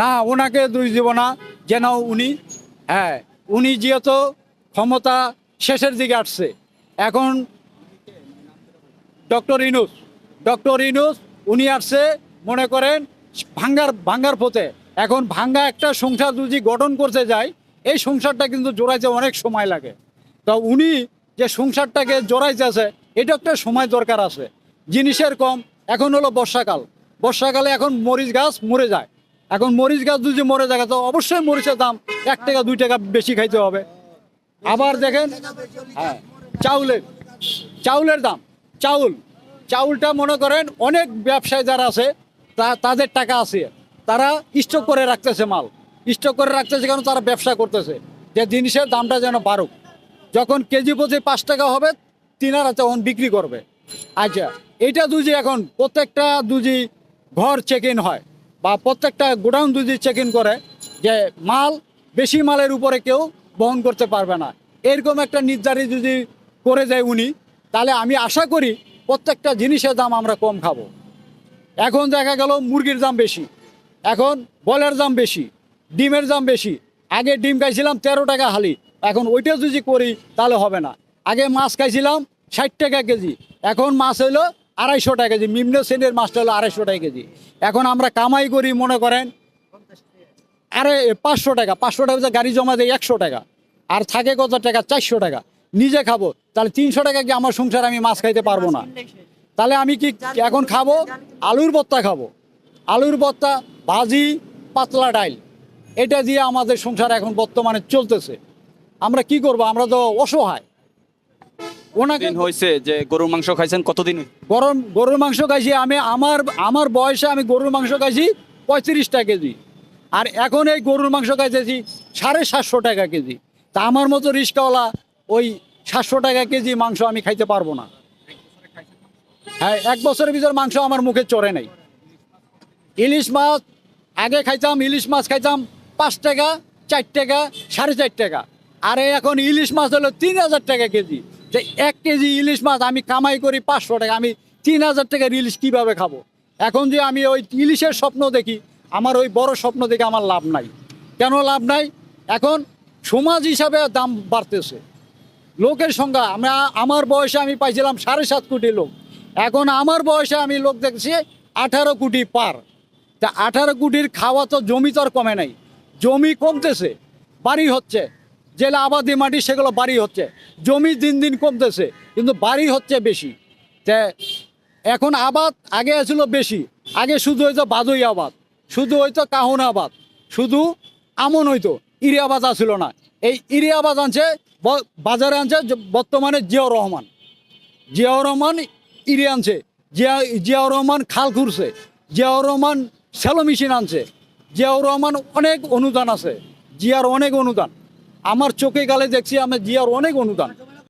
না ওনাকে দুই দিব না যেন উনি হ্যাঁ উনি যেহেতু ক্ষমতা শেষের দিকে আসছে। এখন ডক্টর ইনুস ডক্টর ইনুস উনি আসছে, মনে করেন, ভাঙ্গার ভাঙ্গার পথে। এখন ভাঙ্গা একটা সংসার যদি গঠন করতে যায়, এই সংসারটা কিন্তু জোড়াইতে অনেক সময় লাগে। তো উনি যে সংসারটাকে জোড়াইতেছে এটা একটা সময় দরকার আছে। জিনিসের কম, এখন হলো বর্ষাকাল। বর্ষাকালে এখন মরিচ গাছ মরে যায়। এখন মরিচ গাছ যদি মরে যায়, তো অবশ্যই মরিচের দাম এক টাকা, দুই টাকা বেশি খাইতে হবে। আবার দেখেন হ্যাঁ চাউলের চাউলের দাম, চাউল, চাউলটা মনে করেন অনেক ব্যবসায়ী যারা আছে, তা, তাদের টাকা আছে। তারা স্টক করে রাখতেছে মাল। স্টক করে রাখতেছে কারণ তারা ব্যবসা করতেছে। যে জিনিসের দামটা যেন বাড়ুক। যখন কেজি প্রতি পাঁচ টাকা হবে তিনারা তখন বিক্রি করবে। আচ্ছা এটা দুজি এখন প্রত্যেকটা দুজি ঘর চেক ইন হয়। বা প্রত্যেকটা গোডাউন যদি চেক ইন করে যে মাল, বেশি মালের উপরে কেউ বহন করতে পারবে না। এরকম একটা নির্ধারিত যদি করে যায় উনি, তাহলে আমি আশা করি প্রত্যেকটা জিনিসের দাম আমরা কম খাব। এখন দেখা গেল মুরগির দাম বেশি। এখন বলের দাম বেশি, ডিমের দাম বেশি। আগে ডিম খাইছিলাম তেরো টাকা হালি, এখন ওইটা যদি করি তাহলে হবে না। আগে মাছ খাইছিলাম ষাট টাকা কেজি, এখন মাছ হইল আড়াইশো টাকা কেজি, নিম্ন শ্রেণির মাছটা হলো আড়াইশো টাকা কেজি। এখন আমরা কামাই করি, মনে করেন, আরে পাঁচশো টাকা পাঁচশো টাকা গাড়ি জমা দেয় একশো টাকা, আর থাকে কত টাকা, চারশো টাকা। নিজে খাব, তাহলে তিনশো টাকা কি আমার সংসার আমি মাছ খাইতে পারব না? তাহলে আমি কি এখন খাব? আলুর ভর্তা খাব। আলুর ভর্তা, ভাজি, পাতলা ডাইল। এটা দিয়ে আমাদের সংসার এখন বর্তমানে চলতেছে। আমরা কি করব? আমরা তো অসহায়। ওনাকে দিন হয়েছে যে গরুর মাংস খাইছেন কতদিন? গরম গরুর মাংস খাইছি আমি আমার আমার বয়সে আমি গরুর মাংস খাইছি পঁয়ত্রিশ টাকা কেজি। আর এখন এই গরুর মাংস খাইতেছি সাড়ে সাতশো টাকা কেজি। তা আমার মতো রিস্কাওয়ালা ওই সাতশো টাকা কেজি মাংস আমি খাইতে পারব না। হ্যাঁ এক বছরের ভিতর মাংস আমার মুখে চড়ে নাই। ইলিশ মাছ আগে খাইতাম ইলিশ মাছ খাইতাম পাঁচ টাকা চার টাকা সাড়ে চার টাকা। আর এই এখন ইলিশ মাছ হলো তিন হাজার টাকা কেজি। যে এক কেজি ইলিশ মাছ আমি কামাই করি পাঁচশো টাকা, আমি তিন হাজার টাকার ইলিশ কীভাবে খাব? এখন যে আমি ওই ইলিশের স্বপ্ন দেখি, আমার ওই বড় স্বপ্ন দেখে আমার লাভ নাই। কেন লাভ নাই? এখন সমাজ হিসাবে দাম বাড়তেছে। লোকের সংখ্যা, আমরা, আমার বয়সে আমি পাইছিলাম সাড়ে সাত কোটি লোক। এখন আমার বয়সে আমি লোক দেখছি আঠারো কোটি পার। তা আঠারো কোটির খাওয়া তো জমি তো আর কমে নাই। জমি কমতেছে, বাড়ি হচ্ছে। যেগুলো আবাদি মাটি, সেগুলো বাড়ি হচ্ছে। জমি দিন দিন কমতেছে, কিন্তু বাড়ি হচ্ছে বেশি। এখন আবাদ আগে ছিল বেশি, আগে শুধু হইতো বাদই আবাদ, শুধু হইতো কাহন আবাদ, শুধু আমন হইতো ইরিয়াবাদ ছিল না। এই ইরিয়াবাদ আনছে, ব- বাজারে আনছে বর্তমানে জিয়াউর রহমান। জিয়াউর রহমান ইরি আনছে, জিয়া জিয়াউর রহমান খাল খুঁড়ছে, জিয়াউর রহমান সেলো মেশিন আনছে, জিয়াউর রহমান অনেক অনুদান আছে, জিয়ার অনেক অনুদান। আমার চোখে গালে দেখছি আমি জিয়ার অনেক অনুদান।